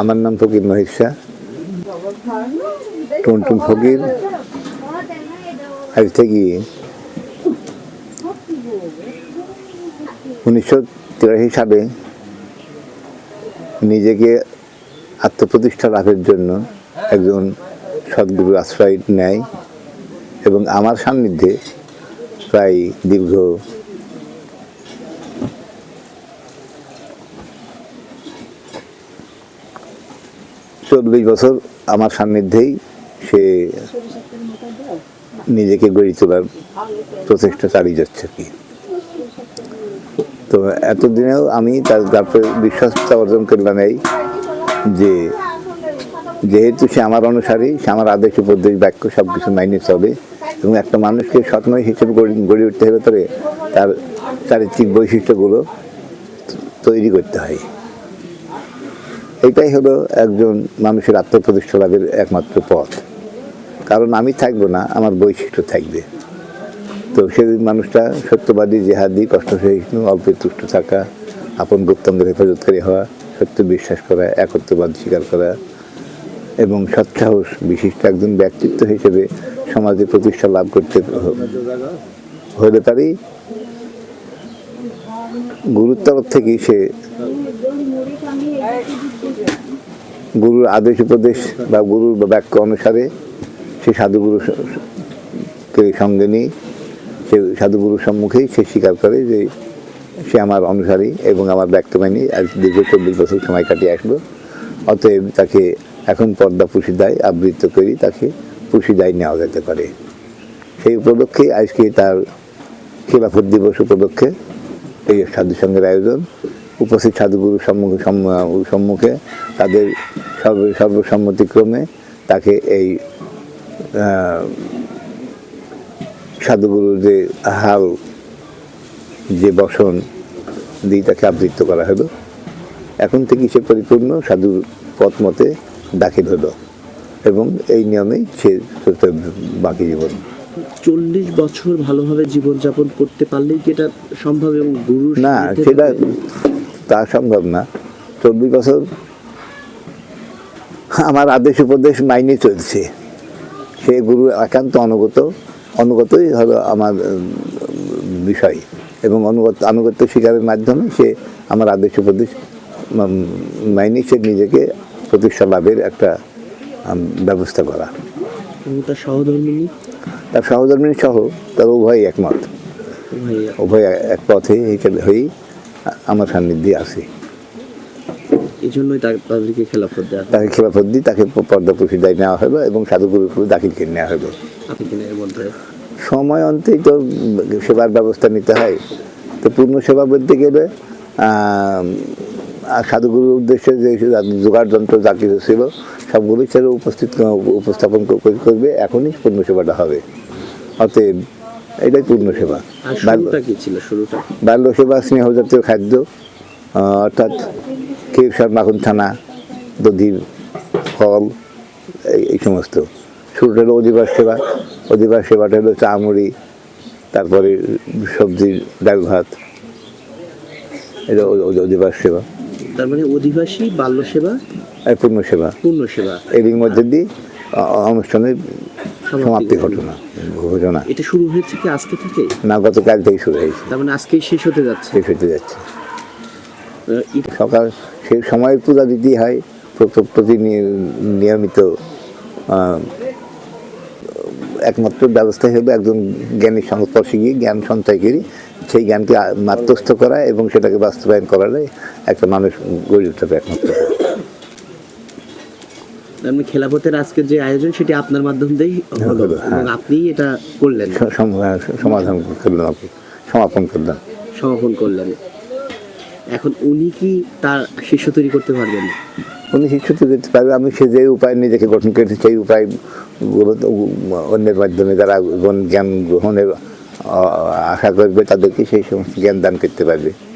আমার নাম ফকির মহিত শাহ। টুনটুন ফকির। আজ থেকে উনিশশো তিরাশি সালে নিজেকে আত্মপ্রতিষ্ঠা লাভের জন্য একজন সদ্গুরুর আশ্রয় নেয় এবং আমার সান্নিধ্যে প্রায় দীর্ঘ চল্লিশ বছর আমার সান্নিধ্যেই সে নিজেকে গড়ে তোলার প্রচেষ্টা চালিয়ে যাচ্ছে কি। তো এতদিনেও আমি তার তারপরে বিশ্বাসটা অর্জন করলাম এই যে যেহেতু সে আমার অনুসারী, সে আমার আদেশ, উপদেশ, বাক্য সব কিছু মাইনে চলে এবং একটা মানুষকে স্বপ্নয় হিসেবে গড়ে উঠতে হলে তবে তার চারিত্রিক বৈশিষ্ট্যগুলো তৈরি করতে হয়। এটাই হলো একজন মানুষের আত্মপ্রতিষ্ঠা লাভের একমাত্র পথ। কারণ আমি থাকব না, আমার বৈশিষ্ট্য থাকবে। তো সেই মানুষটা সত্যবাদী, জেহাদি কষ্ট সহিষ্ণু অল্পে তুষ্ট থাকা, আপন গুপ্তমদের হেফাজতকারী হওয়া, সত্য বিশ্বাস করা, একত্ববাদ স্বীকার করা এবং সৎসাহস বিশিষ্ট একজন ব্যক্তিত্ব হিসেবে সমাজে প্রতিষ্ঠা লাভ করতে হলে তারই গুরুর তরফ থেকে সে গুরুর আদেশ উপদেশ বা গুরুর বাক্য অনুসারে সে সাধুগুরু স- স- কে সঙ্গে নিয়ে সে সাধুগুরুর সম্মুখেই সে স্বীকার করে যে সে আমার অনুসারী এবং আমার ব্যক্ত মানি আজ দীর্ঘ চব্বিশ বছর সময় কাটিয়ে আসলো। অতএব তাকে এখন পর্দা পুষি দেয় আবৃত্ত করি, তাকে পুষি দায় নেওয়া যেতে পারে। সেই উপলক্ষে আজকে তার খেলাফত দিবস উপলক্ষে এই সাধু সঙ্গের আয়োজন। উপস্থিত সাধুগুরুর সম্মুখে সম্মুখে তাদের সর্ব সর্বসম্মতিক্রমে তাকে এই সাধুগুরুর যে হাল যে বসন দিয়ে তাকে আবৃত্ত করা হলো। এখন থেকে সে পরিপূর্ণ সাধুর পথ মতে দাখিল হলো এবং এই নিয়মেই সে বাকি জীবন। চল্লিশ বছর ভালোভাবে জীবনযাপন করতে পারলেই কি এটা সম্ভব এবং গুরুর না সেটা তা সম্ভব না। চব্বিশ বছর আমার আদেশ উপদেশ মাইনে চলছে। সে গুরু একান্ত অনুগত অনুগতই হলো আমার বিষয় এবং অনুগত আনুগত্য স্বীকারের মাধ্যমে সে আমার আদেশ উপদেশ মাইনে সে নিজেকে প্রতিষ্ঠা লাভের একটা ব্যবস্থা করা। তার সহধর্মিনী? তার সহধর্মিনী সহ তার উভয় একমত। উভয় এক পথে হয়েই আমার সান্নিধ্যে আসে। এই জন্যই তাদেরকে খেলাফত দেওয়া তাকে খেলাফত দিয়ে তাকে পর্দা প্রসিদায় নেওয়া এবং দাখিল নেওয়া কিনা মধ্যে সময় অন্তেই তো সেবার ব্যবস্থা নিতে হয়। তো পূর্ণ সেবা বলতে গেলে আর সাধুগুরুর উদ্দেশ্যে যে জোগাড় যন্ত্র যা কিছু ছিল সবগুলোই ছেড়ে উপস্থিত উপস্থাপন করবে। এখনই পূর্ণ সেবাটা হবে। অতএব এটাই পূর্ণ সেবা। বাল্য- কি ছিল শুরুটা? বাল্য সেবা স্নেহ জাতীয় খাদ্য অর্থাৎ কেশর মাখন ছানা দধির ফল এই সমস্ত। শুরুটা হলো অধিবাস সেবা। অধিবাস সেবাটা হলো চা মুড়ি তারপরে সবজির ডাল ভাত। এটা অধিবাস সেবা। তার মানে অধিবাসী বাল্য সেবা আর পূর্ণ সেবা। পূর্ণ সেবা। এরই মধ্যে দিয়ে অনুষ্ঠানের সমাপ্তি ঘটনা। ঘটনা এটা শুরু হয়েছে কি আজকে থেকে? না গতকাল থেকে শুরু হয়েছে। তার মানে আজকেই শেষ হতে যাচ্ছে? শেষ হতে যাচ্ছে। সকাল সে সময়ের পূজা দিতেই হয় প্র- প্রতি নিয়মিত একমাত্র ব্যবস্থা হিসেবে একজন জ্ঞানীর সংস্পর্শে গিয়ে জ্ঞান সঞ্চয় করি সেই জ্ঞানকে মাত্রস্থ করা এবং সেটাকে বাস্তবায়ন করালে একটা মানুষ গড়ে উঠতে হবে একমাত্র। তার খেলাফতের আজকের যে আয়োজন সেটি আপনার মাধ্যম দিয়েই হলো হলো, হ্যাঁ। এবং আপনি এটা করলেন। সম- সমাধান করলাম আর কি, সমাপন করলাম সমাপন করলেন। এখন উনি কি তার শিষ্য তৈরি করতে পারবেন? উনি শিষ্য তৈরি করতে পারবে আমি সে যে উপায় নিজেকে গঠন করেছি সেই উপায় অন্যের মাধ্যমে যারা জ্ঞান গ্রহণের আশা করবে তাদেরকে সেই সমস্ত জ্ঞান দান করতে পারবে।